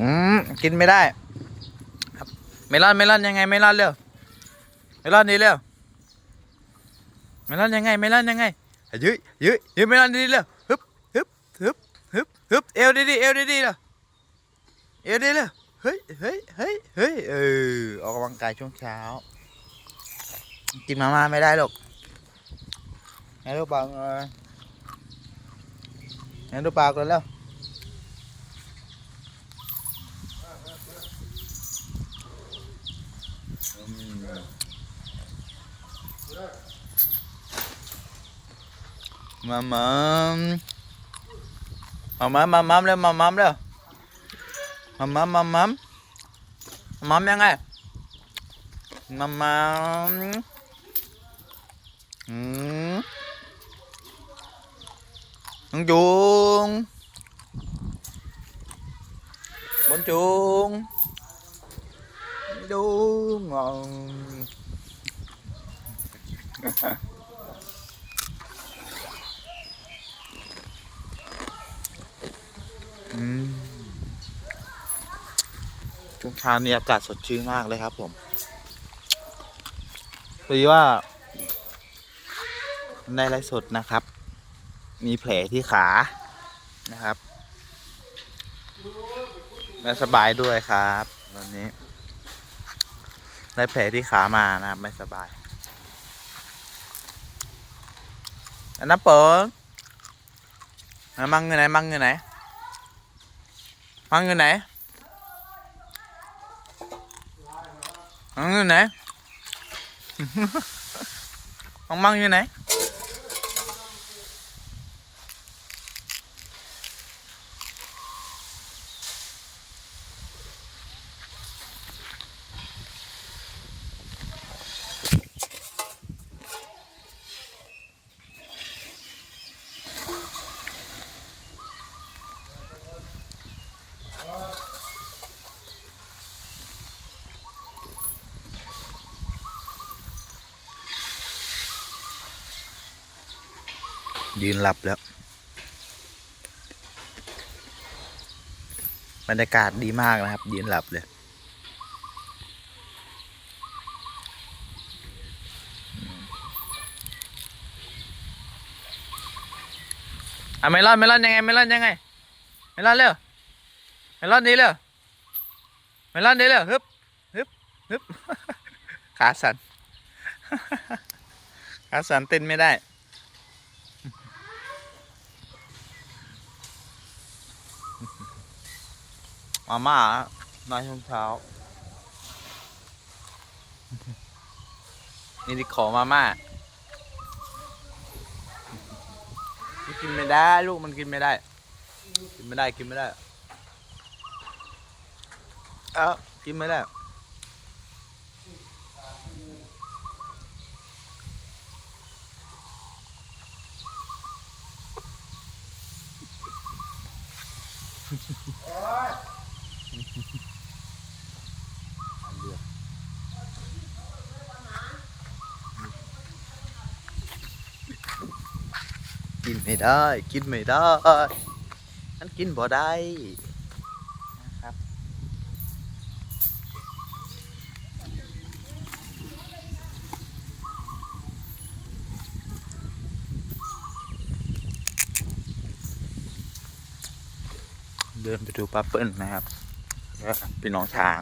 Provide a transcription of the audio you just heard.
อืมกินไม่ได้ ครับเมลอนเมลอนยังไงเมลอนเร็วเมลอนดีเร็วเมลอนยังไงเมลอนยังไงยืดยืดยืดเมลอนดีเร็วฮึบฮึบฮึบฮึบฮึบเอวดีๆเอวดีๆเร็วเอวดีเร็วเฮ้ยเฮ้ยเฮ้ยเฮ้ยเออออกกำลังกายช่วงเช้า กินมาม่าไม่ได้หรอกให้ลูกปากเออให้ลูกปากก่อนแล้ว มามัมมามัมมามัมเร็วมามัมเร็วมามัมมามัมมามัมยังไงมามัมอืมน้องจุงบนจุงดูงงอืมช่วงเช้านี้อากาศสดชื่นมากเลยครับผมพอดีว่า ในไลฟ์สดนะครับ มีแผลที่ขานะครับไม่สบายด้วยครับ ตอนนี้ ได้แผลที่ขามานะครับ ไม่สบาย อันนั้นเปิงอันนั้นมังอยู่ไหน มังอยู่ไหน มังอยู่ไหน มังอยู่ไหน มังมังอยู่ไหน ยืนหลับแล้ว บรรยากาศดีมากนะครับ ยืนหลับเลย อะเมลอนเมลอนยังไงเมลอนยังไงเมลอนเร็วเมลอนดีเร็วเมลอนดีเร็วฮึบฮึบฮึบขาสั่นขาสั่นเต้นไม่ได้ มาม่าน้อยช่วงเช้า นี่ดิขอมาม่ามันกินไม่ได้ลูกมันกินไม่ได้ กินไม่ได้กินไม่ได้ เอ้ากินไม่ได้ กินไม่ได้ กินไม่ได้ มันกินบ่ได้นะครับ เดินไปดูปลาเปิ้ลนะครับพี่น้องช้าง